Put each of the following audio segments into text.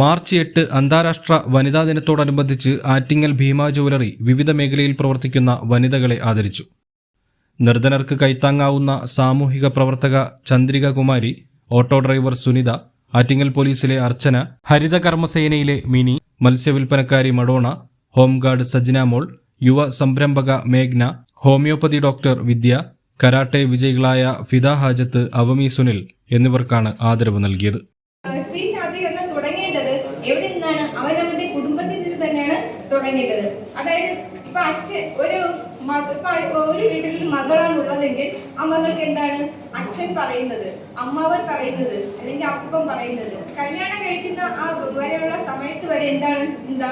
March എട്ട് അന്താരാഷ്ട്ര വനിതാ ദിനത്തോടനുബന്ധിച്ച് ആറ്റിങ്ങൽ ഭീമ ജുവലറി വിവിധ മേഖലയിൽ പ്രവർത്തിക്കുന്ന വനിതകളെ ആദരിച്ചു. നിർധനർക്ക് കൈത്താങ്ങാവുന്ന സാമൂഹിക പ്രവർത്തക ചന്ദ്രിക കുമാരി ഓട്ടോ ഡ്രൈവർ സുനിത ആറ്റിങ്ങൽ പോലീസിലെ അർച്ചന ഹരിത കർമ്മസേനയിലെ Mini മത്സ്യവിൽപ്പനക്കാരി Madonna home guard Sajna Mol യുവ സംരംഭക മേഘ്ന ഹോമിയോപ്പതി ഡോക്ടർ വിദ്യ കരാട്ടെ വിജയികളായ ഫിദ ഹാജത്ത് അവമി സുനിൽ എന്നിവർക്കാണ് ആദരവ് നൽകിയത്. തുടങ്ങേണ്ടത്? എവിടെ നിന്നാണ്? അവനവന്റെ കുടുംബത്തിൽ നിന്ന് തന്നെയാണ് തുടങ്ങേണ്ടത്. അതായത് ഇപ്പൊ അച്ഛൻ ഒരു ഒരു വീട്ടിൽ മകളാണ് ഉള്ളതെങ്കിൽ ആ മകൾക്ക് എന്താണ്? അച്ഛൻ പറയുന്നത് അമ്മാവൻ പറയുന്നത് അല്ലെങ്കിൽ അപ്പം പറയുന്നത്. കല്യാണം കഴിക്കുന്ന ആ വരെയുള്ള സമയത്ത് വരെ എന്താണ്? ചിന്ത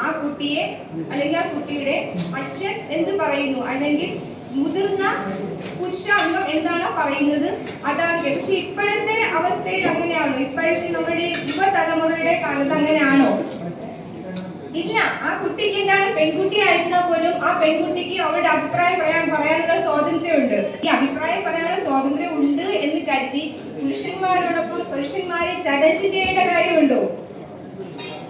ആ കുട്ടിയെ അല്ലെങ്കിൽ ആ കുട്ടിയുടെ അച്ഛൻ എന്ത് പറയുന്നു? അല്ലെങ്കിൽ മുതിർന്ന പുരുഷാംഗം എന്താണ് പറയുന്നത്? അതാണ്. പക്ഷെ ഇപ്പോഴത്തെ അവസ്ഥയിൽ അങ്ങനെയാണോ? ഇപ്പോഴത്തെ നമ്മുടെ യുവതലമുറയുടെ കാലത്ത് അങ്ങനെയാണോ? ഇല്ല ആ കുട്ടിക്ക് എന്താണ്? പെൺകുട്ടി ആയിരുന്നാൽ പോലും ആ പെൺകുട്ടിക്ക് അവരുടെ അഭിപ്രായം പറയാൻ പറയാനുള്ള സ്വാതന്ത്ര്യമുണ്ട്. ഈ അഭിപ്രായം പറയാനുള്ള സ്വാതന്ത്ര്യം ഉണ്ട് എന്ന് കരുതി പുരുഷന്മാരോടൊപ്പം പുരുഷന്മാരെ ചലഞ്ച് ചെയ്യേണ്ട കാര്യമുണ്ടോ?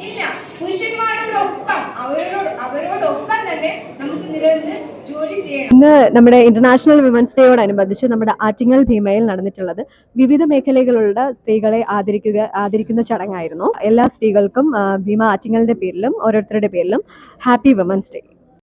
ഇല്ല പുരുഷന്മാരോടൊപ്പം അവരോട് അവരോടൊപ്പം തന്നെ നമുക്ക് ചെയ്യണം. ഇന്ന് നമ്മുടെ ഇന്റർനാഷണൽ വിമൻസ് ഡേയോടനുബന്ധിച്ച് നമ്മുടെ ആറ്റിങ്ങൽ ഭീമയിൽ നടന്നിട്ടുള്ളത് വിവിധ മേഖലകളുള്ള സ്ത്രീകളെ ആദരിക്കുക ആദരിക്കുന്ന ചടങ്ങായിരുന്നു. എല്ലാ സ്ത്രീകൾക്കും ഭീമ ആറ്റിങ്ങലിന്റെ പേരിലും ഓരോരുത്തരുടെ പേരിലും ഹാപ്പി വിമൻസ് ഡേ